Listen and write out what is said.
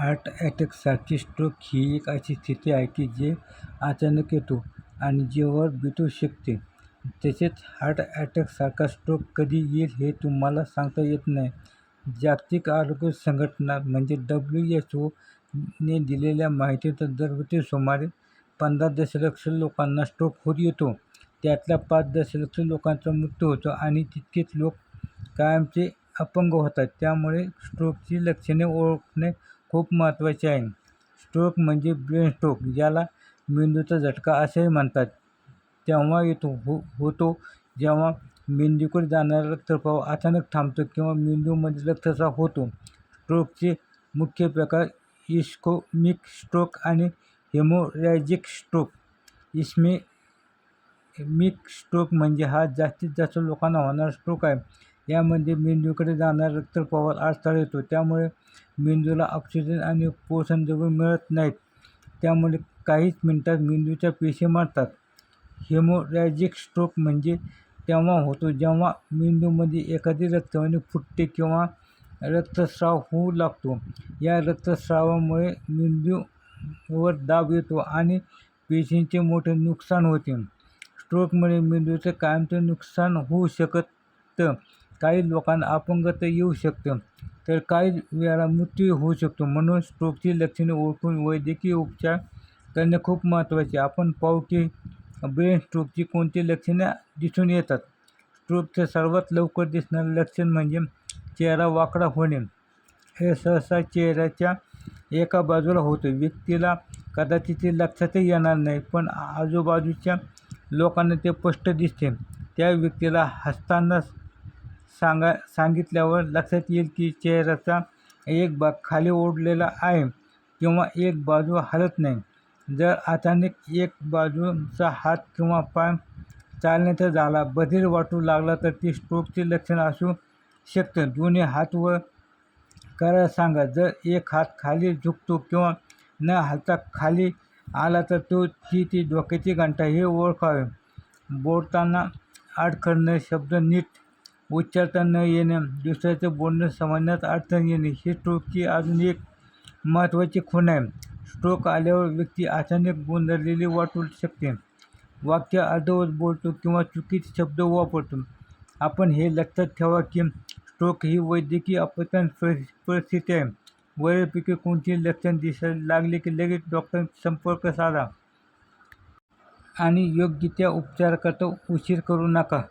Heart अटॅकसारखी stroke ही एक अशी स्थिती आहे की जे अचानक येतो आणि जीवावर बेतू शकते. तसेच हार्ट अटॅकसारखा स्ट्रोक कधी येईल हे तुम्हाला सांगता येत नाही. जागतिक आरोग्य संघटना म्हणजे डब्ल्यू एच ओने दिलेल्या माहितीनुसार दरवर्षी सुमारे पंधरा दशलक्ष लोकांना स्ट्रोक होत येतो. त्यातल्या पाच दशलक्ष लोकांचा मृत्यू होतो आणि तितकेच लोक कायमचे अपंग होतात. त्यामुळे स्ट्रोकची लक्षणे ओळखणे खूप महत्त्वाचे आहे. स्ट्रोक म्हणजे ब्रेन स्ट्रोक ज्याला मेंदूचा झटका असेही म्हणतात. तेव्हा येतो हो होतो जेव्हा मेंदूकडे जाणारा रक्तप्रवाह अचानक थांबतो किंवा मेंदूमध्ये रक्तस्राव होतो. स्ट्रोकचे मुख्य प्रकार इस्कोमिक स्ट्रोक आणि hemorrhagic stroke. Ischemic stroke म्हणजे हा जास्तीत जास्त लोकांना होणारा स्ट्रोक आहे. यामध्ये मेंदूकडे जाणाऱ्या रक्तप्रवाह अडथळा येतो. त्यामुळे मेंदूला ऑक्सिजन आणि पोषण मिळत नाहीत. त्यामुळे काहीच मिनिटात मेंदूच्या पेशी मरतात. हेमोरॅजिक स्ट्रोक म्हणजे तेव्हा होतो जेव्हा मेंदूमध्ये एखादी रक्तवाहिनी फुटते किंवा रक्तस्राव होऊ लागतो. या रक्तस्रावामुळे मेंदूवर दाब येतो आणि पेशींचे मोठे नुकसान होते. स्ट्रोकमुळे मेंदूचे कायमचे नुकसान होऊ शकतं काही लोकांना अपंगत्व येऊ शकतं तर काही वेळा मृत्यू होऊ शकतो. म्हणून स्ट्रोकची लक्षणे ओळखून वैद्यकीय उपचार करणे खूप महत्त्वाचे. आपण पाहू की ब्रेन स्ट्रोकची कोणती लक्षणे दिसून येतात. स्ट्रोकचं सर्वात लवकर दिसणारं लक्षण म्हणजे चेहरा वाकडा होणे. हे सहसा चेहऱ्याच्या एका बाजूला होतं. व्यक्तीला कदाचित ते लक्षातही येणार नाही पण आजूबाजूच्या लोकांना ते स्पष्ट दिसते. त्या व्यक्तीला हसतानाच सांगा सांगितल्यावर लक्षात येईल की चेहऱ्याचा एक भाग खाली ओढलेला आहे किंवा एक बाजू हलत नाही. जर अचानक एक बाजूचा हात किंवा पाय चालण्याचा झाला बधीर वाटू लागला तर ती स्ट्रोकचे लक्षण असू शकतं. दोन्ही हात वर करायला सांगा जर एक हात खाली झुकतो किंवा न हालता खाली आला तर तो ती ती डोक्याची घंटा हे ओळखावे. बोलताना अडखळणे शब्द नीट उच्चारता न येणे दुसऱ्याचं बोलणं समजण्यात अडचण येणे ही स्ट्रोकची अजून एक महत्त्वाची खूण आहे. स्ट्रोक आल्यावर व्यक्ती अचानक गोंधळलेली वाटू शकते. वाक्य अर्धवत बोलतो किंवा चुकीचे शब्द वापरतो. आपण हे लक्षात ठेवा की स्ट्रोक ही वैद्यकीय अपत्यान परिस्थिती आहे. वरपैकी कोणती लक्षण दिसायला लागले की लगेच डॉक्टर संपर्क साधा. आणि योग्य त्या उपचाराकरता उशीर करू नका.